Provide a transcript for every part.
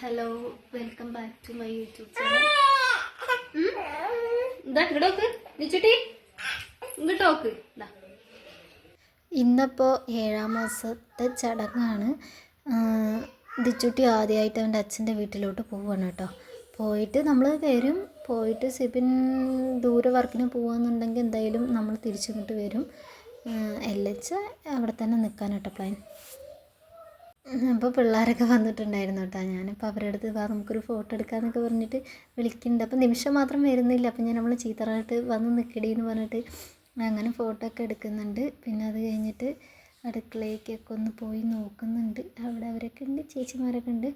Hello welcome back to my YouTube channel ഇതാ ഇങ്ങോട്ട് നിച്ചുട്ടി ഏഴാം മാസത്തെ ചടങ്ങാണ്. ദിച്ചുട്ടി ആദ്യമായിട്ട് അവന്റെ അച്ഛന്റെ വീട്ടിലോട്ട് പോവുകയാണ് കേട്ടോ. പോയിട്ട് നമ്മൾ വരും. പോയിട്ട് സിബിൻ ദൂരെ വർക്കിന് പോവാന്നുണ്ടെങ്കിൽ എന്തായാലും നമ്മൾ തിരിച്ചിങ്ങോട്ട് വരും. എല്ലച്ച അവിടെ തന്നെ നിൽക്കാനാട്ടോ പ്ലാൻ അപ്പോൾ പിള്ളേരൊക്കെ വന്നിട്ടുണ്ടായിരുന്നു കേട്ടോ. ഞാനിപ്പോൾ അവരുടെ അടുത്ത് വാ നമുക്കൊരു ഫോട്ടോ എടുക്കാമെന്നൊക്കെ പറഞ്ഞിട്ട് വിളിക്കുന്നുണ്ട്. അപ്പോൾ നിമിഷം മാത്രം വരുന്നില്ല. അപ്പോൾ ഞാൻ നമ്മൾ ചീത്തറായിട്ട് വന്ന് നിൽക്കടി എന്ന് പറഞ്ഞിട്ട് അങ്ങനെ ഫോട്ടോ ഒക്കെ എടുക്കുന്നുണ്ട്. പിന്നെ അത് കഴിഞ്ഞിട്ട് അടുക്കളയ്ക്കൊക്കെ ഒന്ന് പോയി നോക്കുന്നുണ്ട്. അവിടെ അവരൊക്കെ ഉണ്ട് ചേച്ചിമാരൊക്കെ ഉണ്ട്.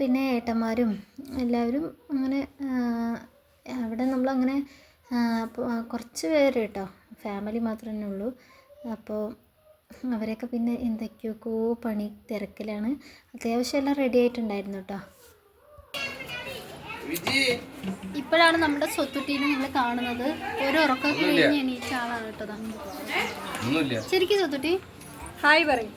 പിന്നെ ഏട്ടന്മാരും എല്ലാവരും അങ്ങനെ അവിടെ നമ്മളങ്ങനെ കുറച്ച് പേര് കേട്ടോ. ഫാമിലി മാത്രമേ ഉള്ളൂ. അപ്പോൾ അവരൊക്കെ പിന്നെ എന്തൊക്കെയൊക്കെ പണി തിരക്കിലാണ്. അത്യാവശ്യം എല്ലാം റെഡി ആയിട്ടുണ്ടായിരുന്നു കേട്ടോ ഇപ്പോഴാണ് നമ്മുടെ സ്വത്തുട്ടീനെ നിങ്ങൾ കാണുന്നത്. ഒരു ഉറക്ക കഴിഞ്ഞ് എണീച്ച ആളാണ് കേട്ടോ ദാ. ഒന്നുമില്ല. ശരിക്കും സ്വത്തുട്ടി ഹായ് പറയും.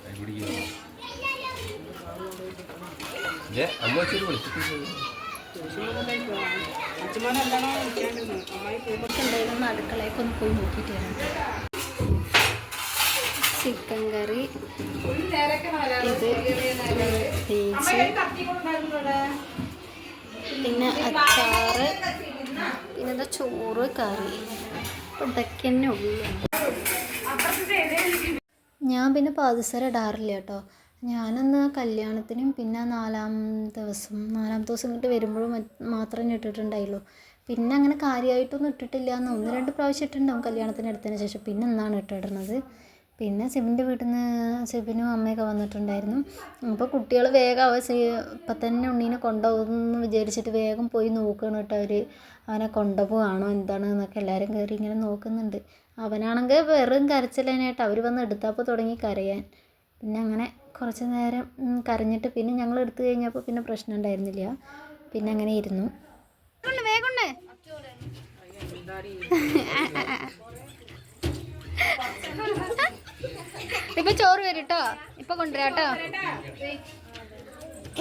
അടുക്കളയൊക്കെ ഒന്ന് പോയി നോക്കിയിട്ട് വരാം ചിക്കൻ കറി. ഇത് പിന്നെ അച്ചാറ്. പിന്നെ എന്താ ചോറ് കറി. അപ്പൊ ഇതൊക്കെ തന്നെ ഉള്ളു ഞാൻ പിന്നെ പാദസര ഇടാറില്ല കേട്ടോ. ഞാനന്ന് കല്യാണത്തിനും പിന്നെ നാലാം ദിവസം നാലാം ദിവസം ഇങ്ങോട്ട് വരുമ്പോഴും മാത്രമേ ഇട്ടിട്ടുണ്ടായുള്ളൂ. പിന്നെ അങ്ങനെ കാര്യമായിട്ടൊന്നും ഇട്ടിട്ടില്ല. എന്ന് ഒന്ന് രണ്ട് പ്രാവശ്യം ഇട്ടിട്ടുണ്ടാവും കല്യാണത്തിന് എടുത്തതിന് ശേഷം. പിന്നെ എന്നാണ് ഇട്ടിടുന്നത് പിന്നെ സിബിന്റെ വീട്ടിൽ നിന്ന് സിബിനും അമ്മയൊക്കെ വന്നിട്ടുണ്ടായിരുന്നു. അപ്പോൾ കുട്ടികൾ വേഗം അവ ഇപ്പം തന്നെ ഉണ്ണീനെ കൊണ്ടുപോകുമെന്ന് വിചാരിച്ചിട്ട് വേഗം പോയി നോക്കുകയാണ് കേട്ടോ അവർ അവനെ കൊണ്ടുപോകുകയാണോ എന്താണ് എന്നൊക്കെ എല്ലാവരും കയറി ഇങ്ങനെ നോക്കുന്നുണ്ട്. അവനാണെങ്കിൽ വെറും കരച്ചിലേനായിട്ട് അവർ വന്ന് എടുത്തപ്പോൾ തുടങ്ങി കരയാൻ. പിന്നെ അങ്ങനെ കുറച്ച് നേരം കരഞ്ഞിട്ട് പിന്നെ ഞങ്ങൾ എടുത്തു കഴിഞ്ഞപ്പോൾ പിന്നെ പ്രശ്നം ഉണ്ടായിരുന്നില്ല. പിന്നെ അങ്ങനെ ഇരുന്നു. വേഗം ഇപ്പൊ ചോറ് വരും കേട്ടോ ഇപ്പൊ കൊണ്ടുവരാട്ടോ.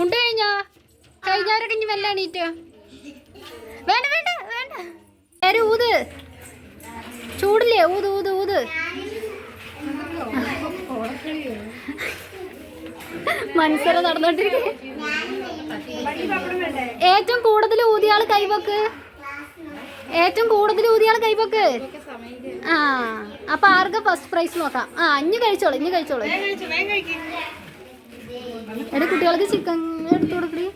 ഉണ്ട് കഴിഞ്ഞോ? കഴിഞ്ഞവരൊക്കെ ഇനി വല്ല എണീറ്റ്? വേണ്ട വേണ്ട വേണ്ട. നേരെ ഊത്. ചൂടില്ലേ? ഊത് ഊത് ഊത്. മനസ്സിലെ നടന്നോണ്ടിരിക്കേ. ഏറ്റവും കൂടുതൽ ഊതിയാൾ കൈവക്ക് ഏറ്റവും കൂടുതൽ ഊതിയാൾ കൈവക്ക് ആ. അപ്പൊ ആർക്ക് ഫസ്റ്റ് പ്രൈസ് നോക്കാം? ആ അഞ്ഞ് കഴിച്ചോളൂ ഇഞ്ഞ് കഴിച്ചോളൂ. എടാ കുട്ടികൾക്ക് ചിക്കൻ എടുത്തു കൊടുക്കടി.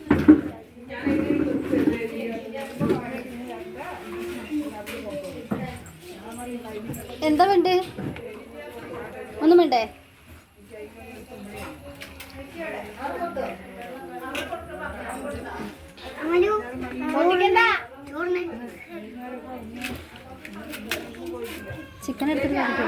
എന്താ വേണ്ടേ ഒന്നും വേണ്ടേ ചിക്കൻ എടുത്തിട്ട് കഴിക്കോ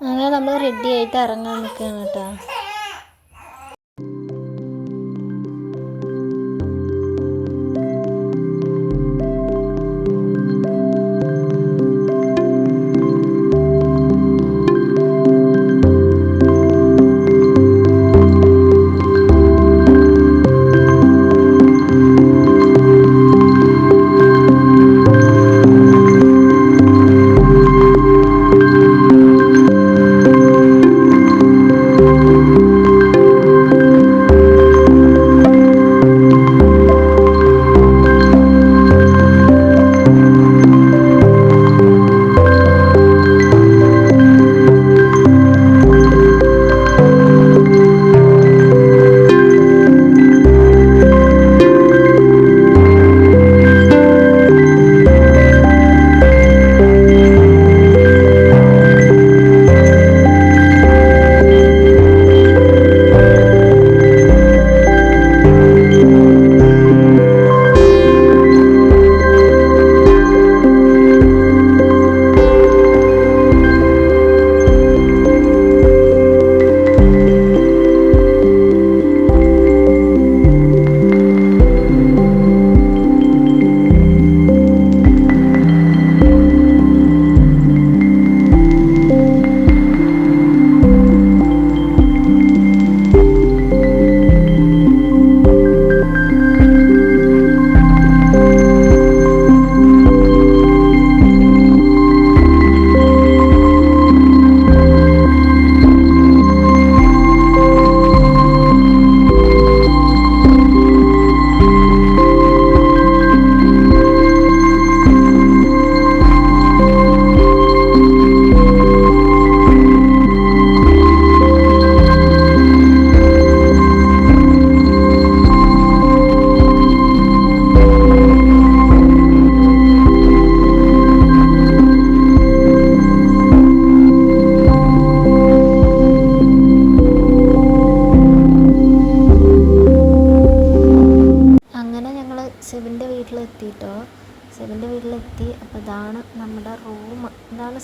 അങ്ങനെ നമ്മൾ റെഡി ആയിട്ട് ഇറങ്ങാൻ നിൽക്കുകയാണ് കേട്ടോ.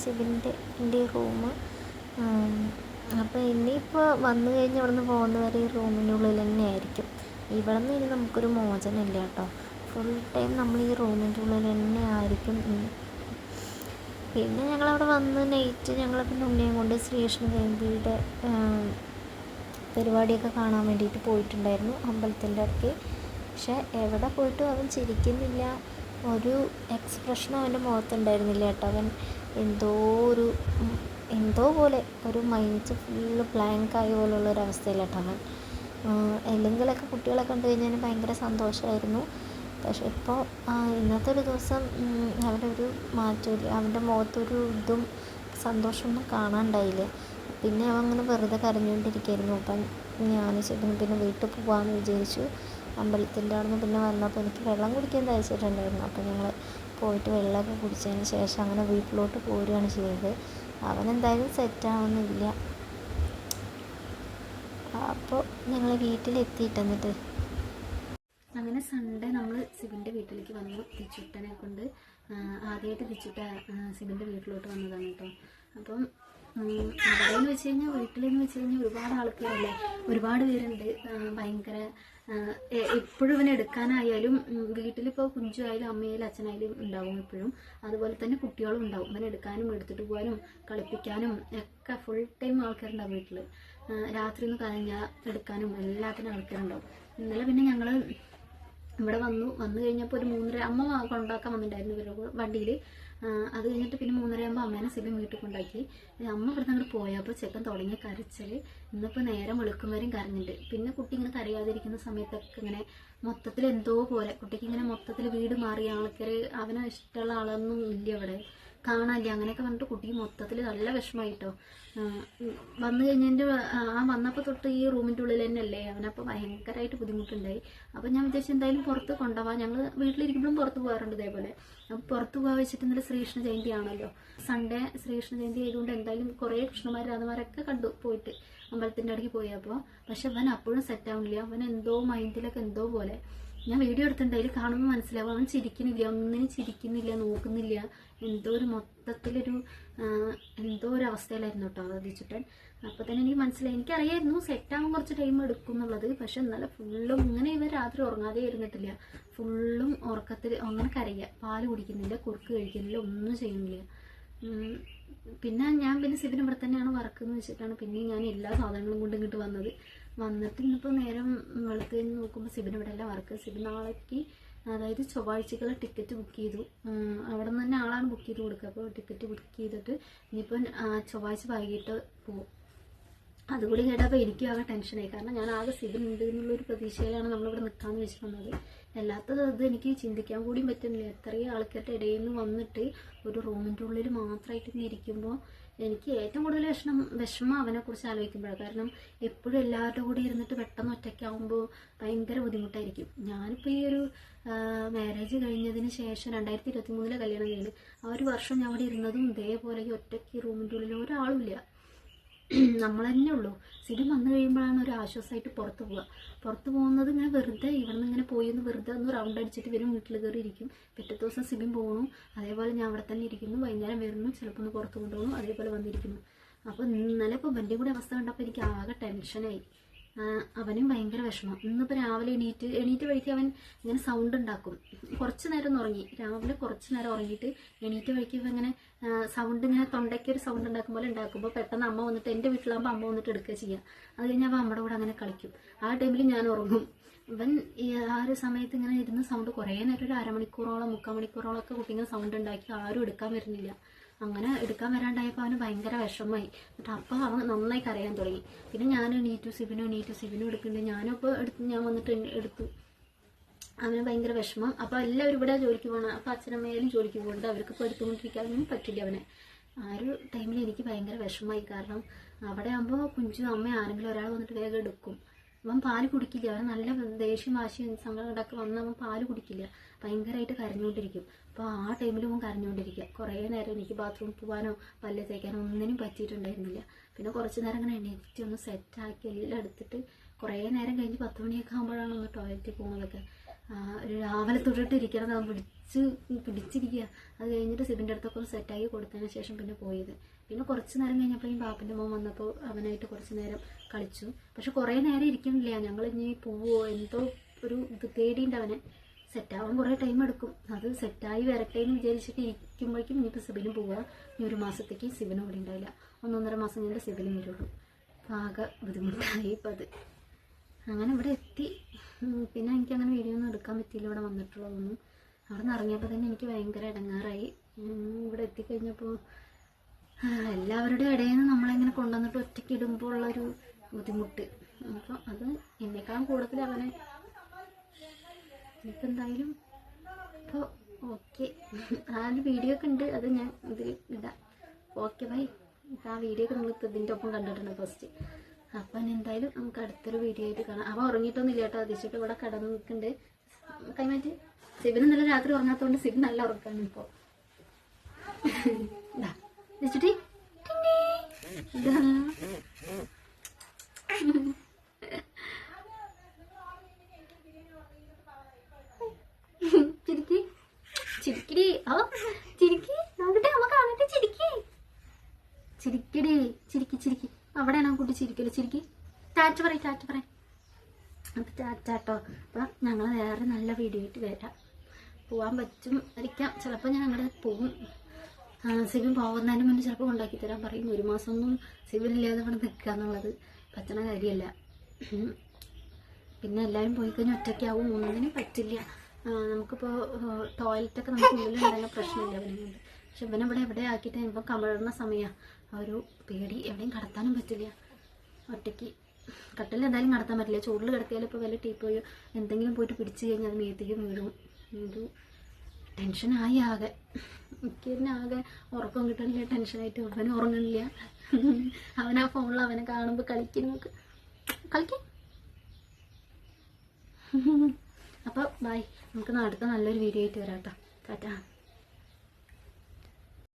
സിബിന്റെ എന്റെ റൂം. അപ്പോൾ ഇനിയിപ്പോൾ വന്നു കഴിഞ്ഞ് ഇവിടെ നിന്ന് പോകുന്നവരെ ഈ റൂമിന്റെ ഉള്ളിൽ തന്നെ ആയിരിക്കും. ഇവിടെ നിന്ന് ഇനി നമുക്കൊരു മോചനമില്ല കേട്ടോ. ഫുൾ ടൈം നമ്മൾ ഈ റൂമിന്റെ ഉള്ളിൽ തന്നെ ആയിരിക്കും. പിന്നെ ഞങ്ങളവിടെ വന്ന് നൈറ്റ് ഞങ്ങൾ പിന്നെ ഉണ്ണിയും കൊണ്ട് ശ്രീകൃഷ്ണ ജയന്തിയുടെ പരിപാടിയൊക്കെ കാണാൻ വേണ്ടിയിട്ട് പോയിട്ടുണ്ടായിരുന്നു അമ്പലത്തിന്റെ അടുത്ത്. പക്ഷേ എവിടെ പോയിട്ടും അവൻ ചിരിക്കുന്നില്ല. ഒരു എക്സ്പ്രഷനും അവന്റെ മുഖത്തുണ്ടായിരുന്നില്ല കേട്ടോ. അവൻ എന്തോ ഒരു എന്തോ പോലെ ഒരു മൈൻഡ് ഫുള്ള് ബ്ലാങ്ക് ആയ പോലുള്ള ഒരു അവസ്ഥയിലാട്ടോ അവൻ. കുട്ടികളെ കണ്ടു കഴിഞ്ഞാൽ ഭയങ്കര സന്തോഷമായിരുന്നു. പക്ഷെ ഇപ്പോൾ ഇന്നത്തെ ഒരു ദിവസം ഒരു മാറ്റമില്ല അവന്റെ മുഖത്തൊരു ഇതും സന്തോഷമൊന്നും കാണാണ്ടായില്ല. പിന്നെ അവൻ അങ്ങനെ വെറുതെ കരഞ്ഞുകൊണ്ടിരിക്കുകയായിരുന്നു അപ്പം ഞാൻ ചേട്ടന് പിന്നെ വീട്ടിൽ പോകാമെന്ന് വിചാരിച്ചു. അമ്പലത്തിന്റെ അവിടെ നിന്ന് പിന്നെ വന്നപ്പോൾ എനിക്ക് വെള്ളം കുടിക്കാൻ തയ്ച്ചിട്ടുണ്ടായിരുന്നു. അപ്പോൾ ഞങ്ങൾ പോയിട്ട് വെള്ളമൊക്കെ കുടിച്ചതിന് ശേഷം അങ്ങനെ വീട്ടിലോട്ട് പോരുകയാണ് ചെയ്തത്. അവൻ എന്തായാലും സെറ്റാവുന്നില്ല അപ്പോൾ ഞങ്ങൾ വീട്ടിലെത്തിയിട്ട് എന്നിട്ട് അങ്ങനെ സൺഡേ നമ്മൾ സിബിന്റെ വീട്ടിലേക്ക് വന്നു തിച്ചുട്ടനെ കൊണ്ട്. ആദ്യമായിട്ട് തിച്ചുട്ട സിബിന്റെ വീട്ടിലോട്ട് വന്നതാണ് കേട്ടോ. അപ്പം അവിടെയെന്ന് വെച്ച് കഴിഞ്ഞാൽ വീട്ടിലെന്ന് വെച്ച് കഴിഞ്ഞാൽ ഒരുപാട് ആൾക്കാരല്ലേ ഒരുപാട് പേരുണ്ട്. ഭയങ്കര എപ്പോഴും ഇവനെ എടുക്കാനായാലും വീട്ടിലിപ്പോൾ കുഞ്ചു ആയാലും അമ്മയായാലും അച്ഛനായാലും ഉണ്ടാവും എപ്പോഴും. അതുപോലെ തന്നെ കുട്ടികളും ഉണ്ടാവും. ഇവനെ എടുക്കാനും എടുത്തിട്ട് പോകാനും കളിപ്പിക്കാനും ഒക്കെ ഫുൾ ടൈം ആൾക്കാരുണ്ടാവും വീട്ടിൽ രാത്രി ഒന്ന് കരഞ്ഞാൽ എടുക്കാനും എല്ലാത്തിനും ആൾക്കാരുണ്ടാവും. ഇന്നലെ പിന്നെ ഞങ്ങൾ ഇവിടെ വന്നു. വന്നു കഴിഞ്ഞപ്പോൾ ഒരു മൂന്നര അമ്മ കൊണ്ടാക്കാൻ വന്നിട്ടുണ്ടായിരുന്നു ഇവരുടെ വണ്ടിയിൽ അത് കഴിഞ്ഞിട്ട് പിന്നെ മൂന്നരയാകുമ്പോൾ അമ്മേനെ സിബിൻ വീട്ടിൽ കൊണ്ടാക്കി അമ്മ ഇവിടെ അങ്ങോട്ട് പോയപ്പോൾ ചെക്കൻ തുടങ്ങി കരച്ചിൽ ഇന്നിപ്പോൾ നേരം വെളുക്കും വരെയും കരഞ്ഞിട്ട്. പിന്നെ കുട്ടി ഇങ്ങനെ കരയാതിരിക്കുന്ന സമയത്തൊക്കെ ഇങ്ങനെ മൊത്തത്തിൽ എന്തോ പോലെ കുട്ടിക്ക് ഇങ്ങനെ മൊത്തത്തിൽ വീട് മാറിയ ആൾക്കാർ അവനെ ഇഷ്ടമുള്ള ആളൊന്നും ഇല്ല ഇവിടെ. കാണാനില്ല. അങ്ങനെയൊക്കെ പറഞ്ഞിട്ട് കുട്ടി മൊത്തത്തിൽ നല്ല വിഷമമായിട്ടോ. വന്നു കഴിഞ്ഞതിന്റെ ആ വന്നപ്പോൾ തൊട്ട് ഈ റൂമിന്റെ ഉള്ളിൽ തന്നെ അല്ലേ അവനപ്പോൾ ഭയങ്കരമായിട്ട് ബുദ്ധിമുട്ടുണ്ടായി. അപ്പോൾ ഞാൻ വിചാരിച്ചു എന്തായാലും പുറത്ത് കൊണ്ടുപോകാം ഞങ്ങൾ വീട്ടിലിരിക്കുമ്പോഴും പുറത്ത് പോകാറുണ്ട് ഇതേപോലെ. അപ്പോൾ പുറത്ത് പോകാൻ വെച്ചിട്ട് ഇന്നലെ ശ്രീകൃഷ്ണ ജയന്തി ആണല്ലോ. സൺഡേ ശ്രീകൃഷ്ണ ജയന്തി ആയതുകൊണ്ട് എന്തായാലും കുറേ കൃഷ്ണന്മാർ രാധമാരൊക്കെ കണ്ടു പോയിട്ട് അമ്പലത്തിന്റെ അടുക്ക് പോയി. അപ്പോൾ പക്ഷെ അവൻ അപ്പോഴും സെറ്റ് ആവുന്നില്ല അവൻ എന്തോ മൈൻഡിലൊക്കെ എന്തോ പോലെ. ഞാൻ വീഡിയോ എടുത്തിട്ടുണ്ടായി കാണുമ്പോൾ മനസ്സിലാവും. അവൻ ചിരിക്കുന്നില്ല. ഒന്നിനും ചിരിക്കുന്നില്ല. നോക്കുന്നില്ല. എന്തോ ഒരു മൊത്തത്തിലൊരു എന്തോ ഒരു അവസ്ഥയിലായിരുന്നു കേട്ടോ അതിച്ചുട്ടൻ അപ്പോൾ തന്നെ എനിക്ക് മനസ്സിലായി. എനിക്കറിയായിരുന്നു സെറ്റാകാൻ കുറച്ച് ടൈം എടുക്കും എന്നുള്ളത് പക്ഷെ എന്നാലും ഫുള്ളും ഇങ്ങനെ ഇവർ രാത്രി ഉറങ്ങാതെ ഇരുന്നിട്ടില്ല. ഫുള്ളും ഉറക്കത്തിൽ അങ്ങനെ കരയുക പാൽ കുടിക്കുന്നില്ല. കുറുക്ക് കഴിക്കുന്നില്ല. ഒന്നും ചെയ്യുന്നില്ല. പിന്നെ ഞാൻ പിന്നെ സിബിൻ ഇവിടെ തന്നെയാണ് വർക്ക് എന്ന് വെച്ചിട്ടാണ് പിന്നെ ഞാൻ എല്ലാ സാധനങ്ങളും കൊണ്ട് ഇങ്ങോട്ട് വന്നത്. വന്നിട്ട് ഇന്നിപ്പോൾ നേരം വെളുത്തു കഴിഞ്ഞ് നോക്കുമ്പോൾ സിബിന് ഇവിടെ അല്ല വർക്ക് സിബിൻ നാളേക്ക് അതായത് ചൊവ്വാഴ്ചക്കുള്ള ടിക്കറ്റ് ബുക്ക് ചെയ്തു. അവിടെ നിന്ന് തന്നെ ആളാണ് ബുക്ക് ചെയ്ത് കൊടുക്കുക. അപ്പോൾ ടിക്കറ്റ് ബുക്ക് ചെയ്തിട്ട് ഇനിയിപ്പോൾ ചൊവ്വാഴ്ച വൈകിട്ട് പോകും അതുകൂടി കേട്ടപ്പോൾ എനിക്കും ആകെ ടെൻഷനായി കാരണം ഞാൻ ആകെ സിബിൻ ഉണ്ട് എന്നുള്ളൊരു പ്രതീക്ഷയിലാണ് നമ്മളിവിടെ നിൽക്കാമെന്ന് വെച്ച് വന്നത്. അല്ലാത്തത് എനിക്ക് ചിന്തിക്കാൻ കൂടിയും പറ്റുന്നില്ല. എത്രയും ആൾക്കാരുടെ ഇടയിൽ നിന്ന് വന്നിട്ട് ഒരു റൂമിന്റെ ഉള്ളിൽ മാത്രമായിട്ട് ഇങ്ങനെ ഇരിക്കുമ്പോൾ എനിക്ക് ഏറ്റവും കൂടുതൽ വിഷമം വിഷമം അവനെക്കുറിച്ച് ആലോചിക്കുമ്പോഴാണ്. കാരണം എപ്പോഴും എല്ലാവരുടെ കൂടെ ഇരുന്നിട്ട് പെട്ടെന്ന് ഒറ്റയ്ക്കാവുമ്പോൾ ഭയങ്കര ബുദ്ധിമുട്ടായിരിക്കും. ഞാനിപ്പോൾ ഈ ഒരു മാരേജ് കഴിഞ്ഞതിന് ശേഷം രണ്ടായിരത്തി ഇരുപത്തി മൂന്നിലെ കല്യാണം കഴിഞ്ഞ് ആ ഒരു വർഷം ഞാൻ അവിടെ ഇരുന്നതും ഇതേപോലെ ഒറ്റയ്ക്ക് റൂമിന്റെ ഉള്ളിൽ ഒരാളുമില്ല തന്നെ ഉള്ളൂ. സിബിൻ വന്നു കഴിയുമ്പോഴാണ് ഒരു ആശ്വാസമായിട്ട് പുറത്ത് പോവുക. പുറത്ത് പോകുന്നത് ഇങ്ങനെ വെറുതെ ഇവിടെ നിന്ന് ഇങ്ങനെ പോയി ഒന്ന് വെറുതെ ഒന്ന് റൗണ്ട് അടിച്ചിട്ട് വരും വീട്ടിൽ കയറി ഇരിക്കും. പിറ്റേ ദിവസം സിബിൻ പോകണു അതേപോലെ ഞാൻ അവിടെ തന്നെ ഇരിക്കുന്നു. വൈകുന്നേരം വരുന്നു. ചിലപ്പോൾ ഒന്ന് പുറത്ത് കൊണ്ടുപോകുന്നു. അതേപോലെ വന്നിരിക്കുന്നു. അപ്പോൾ ഇന്നലെ ഇപ്പോൾ വണ്ടി കൂടെ അവസ്ഥ കണ്ടപ്പോൾ എനിക്ക് ആകെ ടെൻഷനായി അവനും ഭയങ്കര വിഷമം. ഇന്നിപ്പോൾ രാവിലെ എണീറ്റ് എണീറ്റ് വഴിക്ക് അവൻ ഇങ്ങനെ സൗണ്ട് ഉണ്ടാക്കും. കുറച്ച് നേരം ഒന്ന് ഉറങ്ങി. രാവിലെ കുറച്ച് നേരം ഉറങ്ങിയിട്ട് എണീറ്റ് വഴിക്ക് ഇവൻ ഇങ്ങനെ സൗണ്ട് ഇങ്ങനെ തൊണ്ടയ്ക്ക് ഒരു സൗണ്ട് ഉണ്ടാക്കും പോലെ ഉണ്ടാക്കുമ്പോൾ പെട്ടെന്ന് അമ്മ വന്നിട്ട് എന്റെ വീട്ടിലാകുമ്പോൾ അമ്മ വന്നിട്ട് എടുക്കുക ചെയ്യുക അത് കഴിഞ്ഞാൽ അവൻ അമ്മയുടെ കൂടെ അങ്ങനെ കളിക്കും. ആ ടൈമിൽ ഞാൻ ഉറങ്ങും. ഇവൻ ആ ഒരു സമയത്ത് ഇങ്ങനെ ഇരുന്ന് സൗണ്ട് കുറേ നേരം ഒരു അരമണിക്കൂറോളം മുക്കാൽ മണിക്കൂറോളം ഒക്കെ കുട്ടി ഇങ്ങനെ സൗണ്ട് ഉണ്ടാക്കി ആരും എടുക്കാൻ വരുന്നില്ല. അങ്ങനെ എടുക്കാൻ വരാണ്ടായപ്പോൾ അവന് ഭയങ്കര വിഷമമായി. എന്നിട്ട് അപ്പം അവൻ നന്നായി കരയാൻ തുടങ്ങി. പിന്നെ ഞാൻ നീറ്റു സിബിനോ നീറ്റു സിബിനോ എടുക്കുന്നുണ്ട് ഞാനും അപ്പോൾ എടുത്ത് ഞാൻ വന്നിട്ട് എടുത്തു. അവന് ഭയങ്കര വിഷമം. അപ്പോൾ എല്ലാവരും ഇവിടെ ജോലിക്ക് പോകണം അപ്പോൾ അച്ഛനമ്മയാലും ജോലിക്ക് പോകുന്നുണ്ട് അവർക്ക് ഇപ്പോൾ എടുത്തുകൊണ്ടിരിക്കാനൊന്നും പറ്റില്ല അവനെ. ആ ഒരു ടൈമിൽ എനിക്ക് ഭയങ്കര വിഷമമായി. കാരണം അവിടെ ആകുമ്പോൾ കുഞ്ചു അമ്മ ആരെങ്കിലും ഒരാൾ വന്നിട്ട് വേഗം എടുക്കും. അവൻ പാൽ കുടിക്കില്ല. അവൻ നല്ല ദേഷ്യം വാശിയും സങ്കടമൊക്കെ വന്ന് അവൻ പാൽ കുടിക്കില്ല. ഭയങ്കരമായിട്ട് കരഞ്ഞുകൊണ്ടിരിക്കും. അപ്പോൾ ആ ടൈമിൽ അവൻ കരഞ്ഞുകൊണ്ടിരിക്കുക. കുറേ നേരം എനിക്ക് ബാത്റൂമിൽ പോകാനോ പല്ല് തേക്കാനോ ഒന്നിനും പറ്റിയിട്ടുണ്ടായിരുന്നില്ല. പിന്നെ കുറച്ച് നേരം അങ്ങനെ എണീറ്റ് ഒന്ന് സെറ്റാക്കി എല്ലാം എടുത്തിട്ട് കുറേ നേരം കഴിഞ്ഞ് പത്ത് മണിയൊക്കെ ആകുമ്പോഴാണ് ഒന്ന് ടോയ്ലറ്റിൽ പോകുന്നതൊക്കെ ഒരു രാവിലെ തൊട്ടിട്ട് ഇരിക്കണം പിടിച്ച് പിടിച്ചിരിക്കുക. അത് കഴിഞ്ഞിട്ട് സിബിന്റെ അടുത്തൊക്കെ ഒന്ന് സെറ്റാക്കി കൊടുത്തതിന് ശേഷം പിന്നെ പോയത്. പിന്നെ കുറച്ച് നേരം കഴിഞ്ഞപ്പോഴേക്കും പാപ്പന്റെ മോൻ വന്നപ്പോൾ അവനായിട്ട് കുറച്ച് നേരം കളിച്ചു. പക്ഷെ കുറേ നേരം ഇരിക്കുന്നില്ല. ഞങ്ങൾ ഇനി പോവോ? എന്തോ ഒരു ഇത് പേടിയുണ്ട് അവനെ സെറ്റാവാൻ കുറേ ടൈം എടുക്കും. അത് സെറ്റായി വരട്ടെ എന്ന് വിചാരിച്ചിട്ട് ഇരിക്കുമ്പോഴേക്കും ഇനിയിപ്പോൾ സിബിനും പോവുക ഇനി ഒരു മാസത്തേക്ക് സിബിനും ഇവിടെ ഉണ്ടാവില്ല. ഒന്നൊന്നര മാസം കഴിഞ്ഞിട്ട് സിബിനും വരുള്ളൂ. ആകെ ബുദ്ധിമുട്ടായി ഇപ്പം അത്. അങ്ങനെ ഇവിടെ എത്തി. പിന്നെ എനിക്ക് അങ്ങനെ വീഡിയോ ഒന്നും എടുക്കാൻ പറ്റിയില്ല. ഇവിടെ വന്നിട്ടുള്ളതൊന്നും. അവിടെ നിന്ന് ഇറങ്ങിയപ്പോൾ തന്നെ എനിക്ക് ഭയങ്കര ഇടങ്ങാറായി. ഇവിടെ എത്തിക്കഴിഞ്ഞപ്പോൾ എല്ലാവരുടെയും ഇടയിൽ നിന്ന് നമ്മളിങ്ങനെ കൊണ്ടുവന്നിട്ട് ഒറ്റയ്ക്ക് ഇടുമ്പോൾ ഉള്ളൊരു ബുദ്ധിമുട്ട്. അപ്പോൾ അത് എന്നെക്കാളും കൂടുതൽ അവനെ ഇപ്പം എന്തായാലും ഇപ്പോൾ ഓക്കെ ആ ഒരു വീഡിയോ ഒക്കെ ഉണ്ട് അത് ഞാൻ ഇതിൽ ഇടാം. ഓക്കെ ബൈ ആ വീഡിയോ ഒക്കെ നിങ്ങൾ ഇതിന്റെ ഒപ്പം കണ്ടിട്ടുണ്ട് ഫസ്റ്റ് അപ്പം എന്തായാലും നമുക്ക് അടുത്തൊരു വീഡിയോ ആയിട്ട് കാണാം. അവൻ ഉറങ്ങിയിട്ടൊന്നുമില്ല കേട്ടോ അതിച്ചിട്ട് ഇവിടെ കടന്ന് നിൽക്കുന്നുണ്ട്. കൈമാറ്റി സിബിന് നല്ല രാത്രി ഉറങ്ങാത്തതുകൊണ്ട് സിബിൻ നല്ല ഉറക്കാണ് ഇപ്പോൾ വെച്ചിട്ട് ചിരിക്കി. ചിരിക്കിടി. ഓ ചിരിക്കി. നോക്കട്ടെ അമ്മ കാണട്ടെ ചിരിക്കി. ചിരിക്കിടി. ചിരിക്കി ചിരിക്കി. അവിടെയാണ് ആ കുട്ടി ചിരിക്കൽ. ചിരിക്കി. ടാറ്റ പറയും ടാറ്റ പറയും. അപ്പം ടാറ്റാട്ടോ അപ്പം ഞങ്ങൾ വേറെ നല്ല വീഡിയോ ആയിട്ട് വരാം. പോവാൻ പറ്റും. ആയിരിക്കാം ചിലപ്പോൾ അങ്ങോട്ട് പോകും സിബിൻ പോകുന്നതിന് മുന്നേ ചിലപ്പോൾ ഉണ്ടാക്കി തരാൻ പറയും. ഒരു മാസം ഒന്നും മാസമൊന്നും ഇല്ലാതെ ഇവിടെ നിൽക്കുക എന്നുള്ളത് പറ്റണ കാര്യമല്ല. പിന്നെ എല്ലാവരും പോയി കഴിഞ്ഞാൽ ഒറ്റയ്ക്കാവും. ഒന്നിനും പറ്റില്ല. നമുക്കിപ്പോൾ ടോയ്ലറ്റൊക്കെ നമുക്ക് ഉള്ളിലുണ്ടെങ്കിൽ പ്രശ്നമില്ല അവനെ കൊണ്ട്. പക്ഷെ ഇവനെ ഇവിടെ എവിടെ ആക്കിയിട്ട് ഇപ്പം കമഴുന്ന സമയമാണ് ഒരു പേടി എവിടെയും കടത്താനും പറ്റില്ല. ഒറ്റയ്ക്ക് കട്ടിൽ എന്തായാലും കടത്താൻ പറ്റില്ല. ചൂടിൽ കിടക്കിയാലും ഇപ്പോൾ വല്ല ടീപ്പോയോ എന്തെങ്കിലും പോയിട്ട് പിടിച്ചു കഴിഞ്ഞാൽ അത് മേത്തേക്ക് വീഴും. ഒരു എനിക്ക് തന്നെ ആകെ ഉറക്കം കിട്ടണില്ല ടെൻഷനായിട്ട് അവന് ഉറങ്ങണില്ല. അവൻ ആ ഫോണിൽ അവനെ കാണുമ്പോൾ കളിക്കും നമുക്ക് കളിക്കും. അപ്പോൾ ബൈ നമുക്ക് അടുത്ത നല്ലൊരു വീഡിയോ ആയിട്ട് വരാം കേട്ടോ ടാറ്റാ.